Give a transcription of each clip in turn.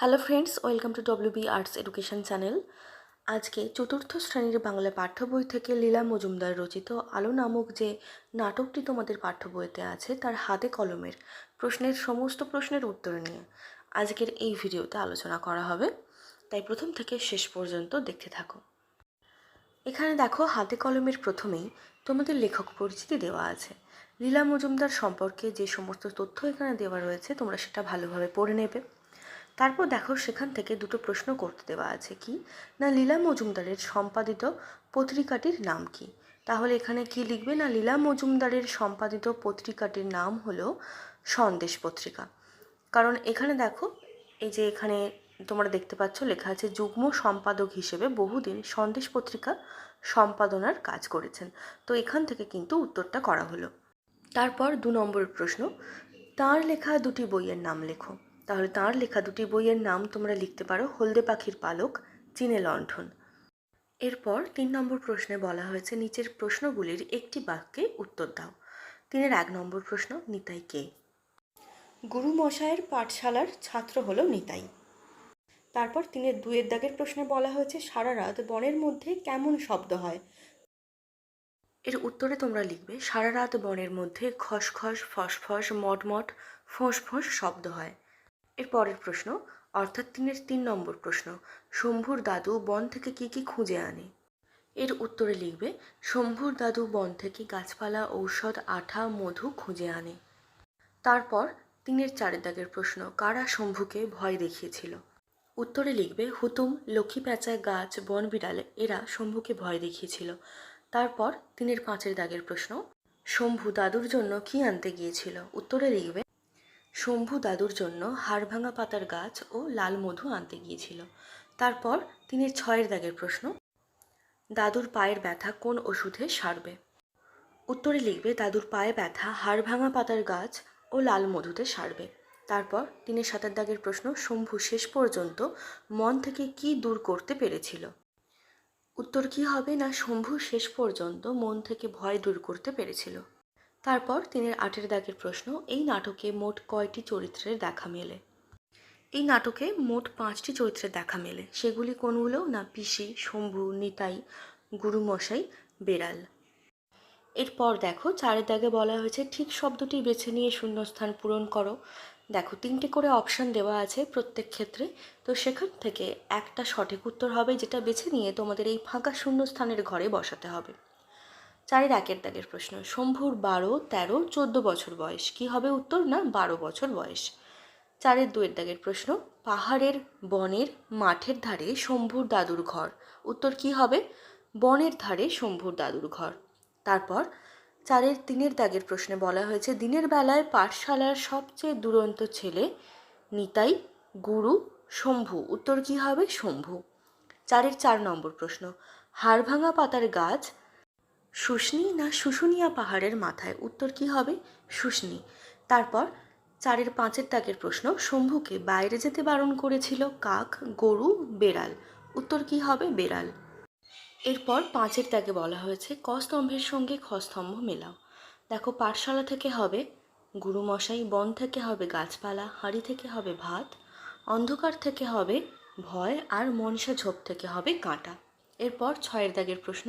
Hello friends welcome to W B arts education channel আজকে চতুর্থ শ্রেণির বাংলা পাঠ্য বই থেকে লীলা মজুমদার রচিত আলো নামক যে নাটকটি তোমাদের পাঠ্য বইতে আছে, তার হাতে কলমের প্রশ্নের সমস্ত প্রশ্নের উত্তর নিয়ে আজকের এই ভিডিওতে আলোচনা করা হবে। তাই প্রথম থেকে শেষ পর্যন্ত দেখতে থাকো। এখানে দেখো, হাতে কলমের প্রথমেই তোমাদের লেখক পরিচিতি দেওয়া আছে। লীলা মজুমদার সম্পর্কে যে সমস্ত তথ্য এখানে দেওয়া রয়েছে, তোমরা সেটা ভালোভাবে পড়ে নেবে। তারপর দেখো সেখান থেকে দুটো প্রশ্ন করতে দেওয়া আছে কি? না লীলা মজুমদারের সম্পাদিত পত্রিকাটির নাম কি? তাহলে এখানে কি লিখবে? না লীলা মজুমদারের সম্পাদিত পত্রিকাটির নাম হলো সন্দেশ পত্রিকা। কারণ এখানে দেখো, এই যে এখানে তোমরা দেখতে পাচ্ছ লেখা আছে, যুগ্ম সম্পাদক হিসেবে বহুদিন সন্দেশ পত্রিকা সম্পাদনার কাজ করেছেন। তো এখান থেকে কিন্তু উত্তরটা করা হলো। তারপর দু নম্বর প্রশ্ন, তার লেখা দুটি বইয়ের নাম লেখো। তাহলে তার লেখা দুটি বইয়ের নাম তোমরা লিখতে পারো, হলদে পাখির পালক, চিনে লণ্ঠন। এরপর তিন নম্বর প্রশ্নে বলা হয়েছে, নিচের প্রশ্নগুলির একটি বাক্যে উত্তর দাও। তিনের এক নম্বর প্রশ্ন, নিতাই কে? গুরু মশায়ের পাঠশালার ছাত্র হলো নিতাই। তারপর তিনের দুয়ের দাগের প্রশ্নে বলা হয়েছে, সারা রাত বনের মধ্যে কেমন শব্দ হয়? এর উত্তরে তোমরা লিখবে, সারা রাত বনের মধ্যে খসখস, ফসফস, মটমট, ফোঁস ফোঁস শব্দ হয়। এর পরের প্রশ্ন, অর্থাৎ তিনের তিন নম্বর প্রশ্ন, শম্ভুর দাদু বন থেকে কি কি খুঁজে আনে? এর উত্তরে লিখবে, শম্ভুর দাদু বন থেকে গাছপালা, ঔষধ, আঠা, মধু খুঁজে আনে। তারপর তিনের চারের দাগের প্রশ্ন, কারা শম্ভুকে ভয় দেখিয়েছিল? উত্তরে লিখবে, হুতুম, লক্ষ্মী প্যাঁচা গাছ, বন বিড়াল, এরা শম্ভুকে ভয় দেখিয়েছিল। তারপর তিনের পাঁচের দাগের প্রশ্ন, শম্ভু দাদুর জন্য কি আনতে গিয়েছিল? উত্তরে লিখবে শম্ভু দাদুর জন্য হাড়ভাঙা পাতার গাছ ও লাল মধু আনতে গিয়েছিল। তারপর তিনি ছয়ের দাগের প্রশ্ন, দাদুর পায়ের ব্যথা কোন ওষুধে সারবে? উত্তরে লিখবে, দাদুর পায়ে ব্যথা হাড়ভাঙা পাতার গাছ ও লাল মধুতে সারবে। তারপর তিনি সাতের দাগের প্রশ্ন, শম্ভু শেষ পর্যন্ত মন থেকে কি দূর করতে পেরেছিল? উত্তর কি হবে না, শম্ভু শেষ পর্যন্ত মন থেকে ভয় দূর করতে পেরেছিল। তারপর তিনের আটের দাগের প্রশ্ন, এই নাটকে মোট কয়টি চরিত্রের দেখা মেলে? এই নাটকে মোট পাঁচটি চরিত্রের দেখা মেলে। সেগুলি কোনগুলো? না, পিসি, শম্ভু, নিতাই, গুরুমশাই, বেড়াল। এরপর দেখো, চারের দাগে বলা হয়েছে, ঠিক শব্দটি বেছে নিয়ে শূন্যস্থান পূরণ করো। দেখো, তিনটে করে অপশান দেওয়া আছে প্রত্যেক ক্ষেত্রে। তো সেখান থেকে একটা সঠিক উত্তর হবে, যেটা বেছে নিয়ে তোমাদের এই ফাঁকা শূন্যস্থানের ঘরে বসাতে হবে। চারের একের দাগের প্রশ্ন। শম্ভুর বারো, তেরো, চোদ্দ বছর বয়স। কি হবে উত্তর? না, বারো বছর বয়স। চারের দুয়ের দাগের প্রশ্ন। পাহাড়ের বনের মাঠের ধারে শম্ভুর দাদুর ঘর। উত্তর কি হবে? বনের ধারে শম্ভুর দাদুর ঘর। তারপর চারের তিনের দাগের প্রশ্নে বলা হয়েছে, দিনের বেলায় পাঠশালার সবচেয়ে দুরন্ত ছেলে নিতাই গুরু শম্ভু। উত্তর কি হবে? শম্ভু। চারের চার নম্বর প্রশ্ন। হাড়ভাঙা পাতার গাছ শুষ্নি না শুশুনিয়া পাহাড়ের মাথায়? উত্তর কি হবে? শুষ্নি। তারপর চারের পাঁচের দাগের প্রশ্ন, শম্ভুকে বাইরে যেতে বারণ করেছিল কাক, গরু, বেড়াল। উত্তর কি হবে? বেড়াল। এরপর পাঁচের দাগে বলা হয়েছে ক স্তম্ভের সঙ্গে খ স্তম্ভ মেলাও। দেখো পাঠশালা থেকে হবে গুরুমশাই, বন থেকে হবে গাছপালা, হাঁড়ি থেকে হবে ভাত, অন্ধকার থেকে হবে ভয়, আর মনসা ঝোপ থেকে হবে কাঁটা। এরপর ছয়ের দাগের প্রশ্ন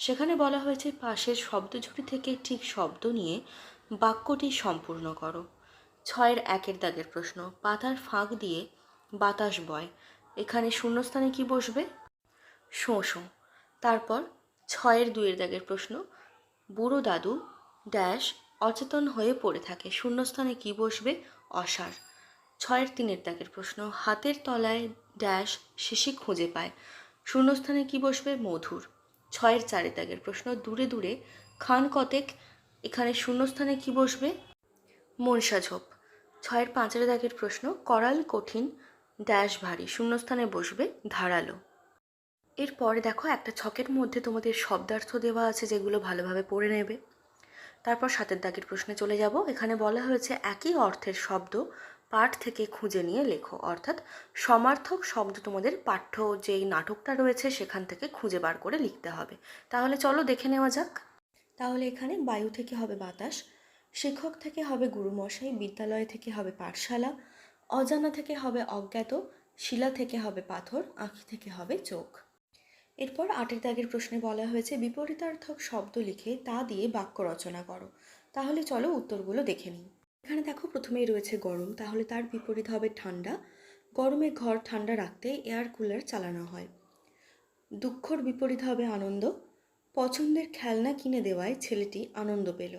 সেখানে বলা হয়েছে, পাশের শব্দঝুড়ি থেকে ঠিক শব্দ নিয়ে বাক্যটি সম্পূর্ণ করো। ছয়ের একের দাগের প্রশ্ন, পাতার ফাঁক দিয়ে বাতাস বয়, এখানে শূন্যস্থানে কি বসবে? শোঁ শোঁ। তারপর ছয়ের দুয়ের দাগের প্রশ্ন, বুড়ো দাদু ড্যাশ অচেতন হয়ে পড়ে থাকে, শূন্যস্থানে কি বসবে? অসার। ছয়ের তিনের দাগের প্রশ্ন, হাতের তলায় ড্যাশ শিশি খুঁজে পায়, শূন্যস্থানে কি বসবে? মধুর। ছয়ের চারের দাগের প্রশ্ন। দূরে দূরে খান কতেক, এখানে শূন্যস্থানে কি বসবে? মনসা ঝোপ। ছয়ের পাঁচের দাগের প্রশ্ন, করাল কঠিন, ড্যাশ ভারী, শূন্যস্থানে বসবে, ধারালো। এরপরে দেখো একটা ছকের মধ্যে তোমাদের শব্দার্থ দেওয়া আছে যেগুলো ভালোভাবে পড়ে নেবে। তারপর সাতের দাগের প্রশ্নে চলে যাব। এখানে বলা হয়েছে একই অর্থের শব্দ পাঠ থেকে খুঁজে নিয়ে লেখো। অর্থাৎ সমার্থক শব্দ তোমাদের পাঠ্য যেই নাটকটা রয়েছে সেখান থেকে খুঁজে বার করে লিখতে হবে। তাহলে চলো দেখে নেওয়া যাক। তাহলে এখানে বায়ু থেকে হবে বাতাস, শিক্ষক থেকে হবে গুরুমশাই, বিদ্যালয় থেকে হবে পাঠশালা, অজানা থেকে হবে অজ্ঞাত, শিলা থেকে হবে পাথর, আঁখি থেকে হবে চোখ। এরপর আটের দাগের প্রশ্নে বলা হয়েছে, বিপরীতার্থক শব্দ লিখে তা দিয়ে বাক্য রচনা করো। তাহলে চলো উত্তরগুলো দেখে নিই। এখানে দেখো প্রথমেই রয়েছে গরম, তাহলে তার বিপরীত হবে ঠান্ডা। গরমে ঘর ঠান্ডা রাখতে এয়ার কুলার চালানো হয়। দুঃখর বিপরীত হবে আনন্দ। পছন্দের খেলনা কিনে দেওয়ায় ছেলেটি আনন্দ পেল।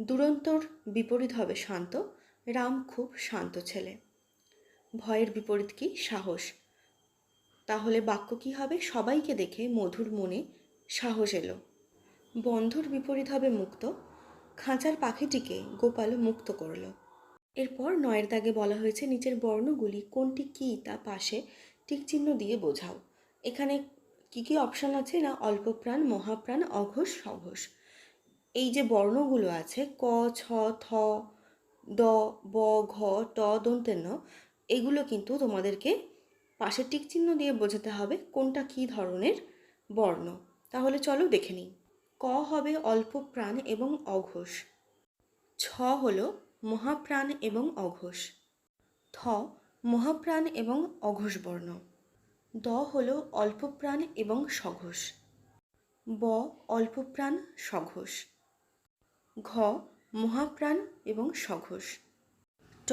দুরন্তর বিপরীত হবে শান্ত। রাম খুব শান্ত ছেলে। ভয়ের বিপরীত কি? সাহস। তাহলে বাক্য কি হবে? সবাইকে দেখে মধুর মনে সাহস এলো। বন্ধুর বিপরীত হবে মুক্ত। খাঁচার পাখিটিকে গোপাল মুক্ত করল। এরপর নয়ের দাগে বলা হয়েছে, নিচের বর্ণগুলি কোনটি কী তা পাশে টিকচিহ্ন দিয়ে বোঝাও। এখানে কি কি অপশান আছে না অল্পপ্রাণ, মহাপ্রাণ, অঘোষ, সঘোষ? এই যে বর্ণগুলো আছে, ক, ছ, থ, দ, ব, ঘ, ট দন্তের ন এগুলো কিন্তু তোমাদেরকে পাশে টিক চিহ্ন দিয়ে বোঝাতে হবে কোনটা কী ধরনের বর্ণ। তাহলে চলো দেখে নিই। ক হবে অল্প প্রাণ এবং অঘোষ। ছ হল মহাপ্রাণ এবং অঘোষ। থ মহাপ্রাণ এবং অঘোষ বর্ণ দ হলো অল্পপ্রাণ এবং সঘোষ। ব অল্পপ্রাণ সঘোষ। ঘ, মহাপ্রাণ এবং সঘোষ। ট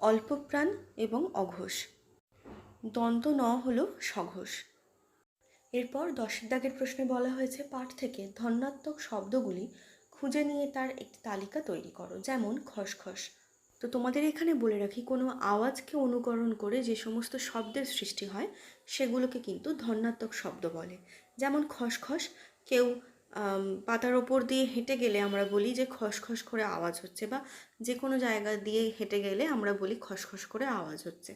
অল্পপ্রাণ এবং অঘোষ। দন্ত ন হল সঘোষ। এরপর দশের দাগের প্রশ্নে বলা হয়েছে, পাঠ থেকে ধন্যাত্মক শব্দগুলি খুঁজে নিয়ে তার একটি তালিকা তৈরি করো, যেমন খসখস। তো তোমাদের এখানে বলে রাখি, কোনো আওয়াজকে অনুকরণ করে যে সমস্ত শব্দের সৃষ্টি হয়, সেগুলোকে কিন্তু ধন্যাত্মক শব্দ বলে। যেমন খসখস, কেউ পাতার ওপর দিয়ে হেঁটে গেলে আমরা বলি যে খসখস করে আওয়াজ হচ্ছে, বা যে কোনো জায়গা দিয়ে হেঁটে গেলে আমরা বলি খসখস করে আওয়াজ হচ্ছে।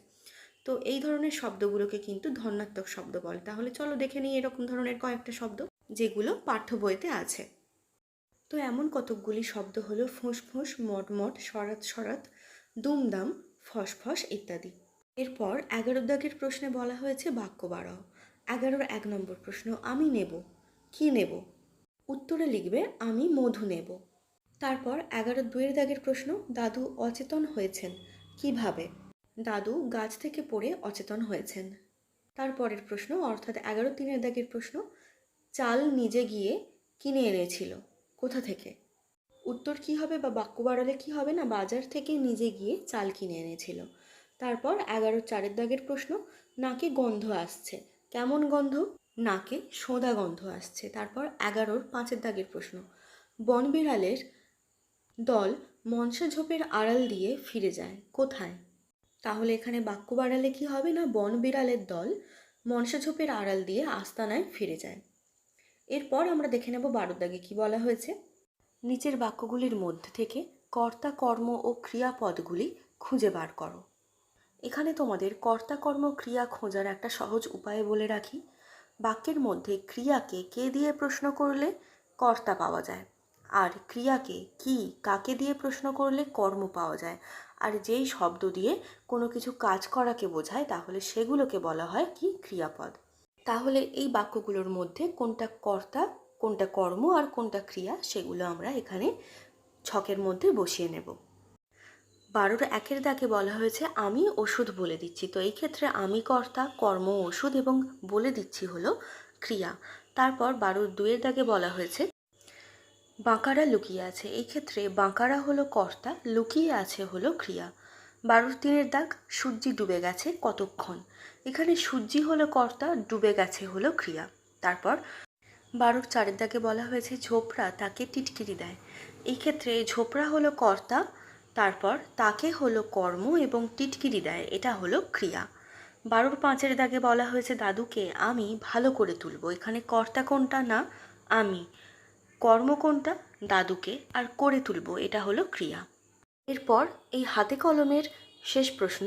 তো এই ধরনের শব্দগুলোকে কিন্তু ধন্যাত্মক শব্দ বলে। তাহলে চলো দেখে নিই এরকম ধরনের কয়েকটা শব্দ যেগুলো পাঠ্য বইতে আছে। তো এমন কতকগুলি শব্দ হলো ফোঁস ফোঁস মটমট, সরাত সরাত, দুমদাম, ফসফস ইত্যাদি। এরপর এগারো দাগের প্রশ্নে বলা হয়েছে বাক্য বাড়াও এগারোর এক নম্বর প্রশ্ন, আমি নেব, কি নেব? উত্তরে লিখবে, আমি মধু নেব। তারপর এগারো দুয়ের দাগের প্রশ্ন, দাদু অচেতন হয়েছেন, কীভাবে? দাদু গাছ থেকে পড়ে অচেতন হয়েছেন। তারপরের প্রশ্ন, অর্থাৎ এগারো তিনের দাগের প্রশ্ন, চাল নিজে গিয়ে কিনে এনেছিল, কোথা থেকে? উত্তর কি হবে বা বাক্য বাড়ালে কি হবে না, বাজার থেকে নিজে গিয়ে চাল কিনে এনেছিল। তারপর এগারো চারের দাগের প্রশ্ন, নাকে গন্ধ আসছে, কেমন গন্ধ? নাকে সোঁদা গন্ধ আসছে। তারপর এগারোর পাঁচের দাগের প্রশ্ন, বনবিড়ালের দল মনসা ঝোপের আড়াল দিয়ে ফিরে যায়, কোথায়? তাহলে এখানে বাক্য বাড়ালে কি হবে না? বন বিড়ালের দল মনসা ঝোপের আড়াল দিয়ে আস্তানায় ফিরে যায়। এরপর আমরা দেখে নেব বারোর দাগে কী বলা হয়েছে। নিচের বাক্যগুলির মধ্যে থেকে কর্তা কর্ম ও ক্রিয়াপদগুলি খুঁজে বার করো। এখানে তোমাদের কর্তা কর্ম ক্রিয়া খোঁজার একটা সহজ উপায় বলে রাখি। বাক্যের মধ্যে ক্রিয়াকে কে দিয়ে প্রশ্ন করলে কর্তা পাওয়া যায়, আর ক্রিয়াকে কি কাকে দিয়ে প্রশ্ন করলে কর্ম পাওয়া যায় আর যেই শব্দ দিয়ে কোনো কিছু কাজ করাকে বোঝায়, তাহলে সেগুলোকে বলা হয় কি? ক্রিয়াপদ। তাহলে এই বাক্যগুলোর মধ্যে কোনটা কর্তা, কোনটা কর্ম আর কোনটা ক্রিয়া, সেগুলো আমরা এখানে ছকের মধ্যে বসিয়ে নেব। বারোর একের দাগে বলা হয়েছে, আমি ওষুধ বলে দিচ্ছি। তো এই ক্ষেত্রে আমি কর্তা, কর্ম, ওষুধ এবং বলে দিচ্ছি হলো ক্রিয়া। তারপর বারোর দুয়ের দাগে বলা হয়েছে বাঁকারা লুকিয়ে আছে। এই ক্ষেত্রে বাঁকারা হলো কর্তা, লুকিয়ে আছে হলো ক্রিয়া। বারোর তিনের দাগ, সূর্যি ডুবে গেছে কতক্ষণ? এখানে সূর্যি হলো কর্তা, ডুবে গেছে হলো ক্রিয়া। তারপর বারোর চারের দাগে বলা হয়েছে, ঝোপড়া তাকে টিটকিরি দেয়। এই ক্ষেত্রে ঝোপড়া হলো কর্তা, তারপর তাকে হলো কর্ম এবং টিটকিরি দেয়। এটা হলো ক্রিয়া। বারোর পাঁচের দাগে বলা হয়েছে, দাদুকে আমি ভালো করে তুলব। এখানে কর্তা কোনটা না, আমি। কর্ম কোনটা? দাদুকে আর করে তুলব, এটা হলো ক্রিয়া। এরপর এই হাতে কলমের শেষ প্রশ্ন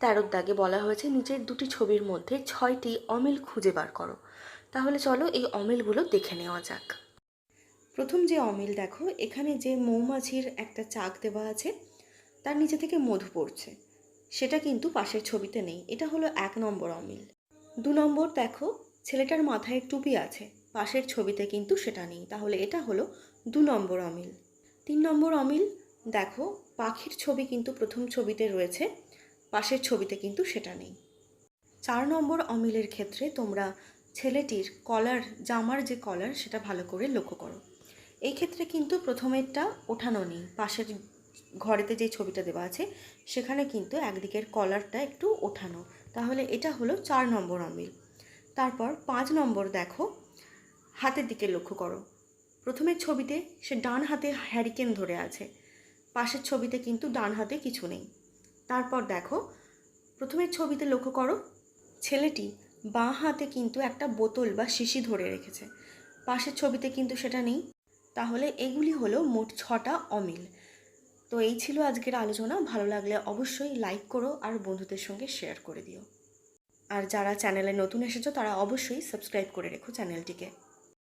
তেরোর দাগে বলা হয়েছে, নিচের দুটি ছবির মধ্যে ছয়টি অমিল খুঁজে বার করো। তাহলে চলো এই অমিলগুলো দেখে নেওয়া যাক। প্রথম যে অমিল দেখো, এখানে যে মৌমাছির একটা চাক দেওয়া আছে, তার নিচে থেকে মধু পড়ছে। সেটা কিন্তু পাশের ছবিতে নেই, এটা হলো এক নম্বর অমিল। দু নম্বর দেখো, ছেলেটার মাথায় টুপি আছে পাশের ছবিতে কিন্তু সেটা নেই। তাহলে এটা হলো দু নম্বর অমিল। তিন নম্বর অমিল, দেখো, পাখির ছবি কিন্তু প্রথম ছবিতে রয়েছে, পাশের ছবিতে কিন্তু সেটা নেই। চার নম্বর অমিলের ক্ষেত্রে তোমরা ছেলেটির কলার, জামার যে কলার, সেটা ভালো করে লক্ষ্য করো। এই ক্ষেত্রে কিন্তু প্রথমেরটা ওঠানো নেই। পাশের ঘরেতে যে ছবিটা দেওয়া আছে, সেখানে কিন্তু একদিকের কলারটা একটু ওঠানো। তাহলে এটা হলো চার নম্বর অমিল। তারপর পাঁচ নম্বর দেখো হাতের দিকে লক্ষ্য করো। প্রথমের ছবিতে সে ডান হাতে হ্যারিকেন ধরে আছে। পাশের ছবিতে কিন্তু ডান হাতে কিছু নেই। তারপর দেখো, প্রথমের ছবিতে লক্ষ্য করো, ছেলেটি বাঁ হাতে কিন্তু একটা বোতল বা শিশি ধরে রেখেছে। পাশের ছবিতে কিন্তু সেটা নেই। তাহলে এগুলি হলো মোট ছটা অমিল। তো এই ছিল আজকের আলোচনা। ভালো লাগলে অবশ্যই লাইক করো আর বন্ধুদের সঙ্গে শেয়ার করে দিও। আর যারা চ্যানেলে নতুন এসেছ, তারা অবশ্যই সাবস্ক্রাইব করে রেখো চ্যানেলটিকে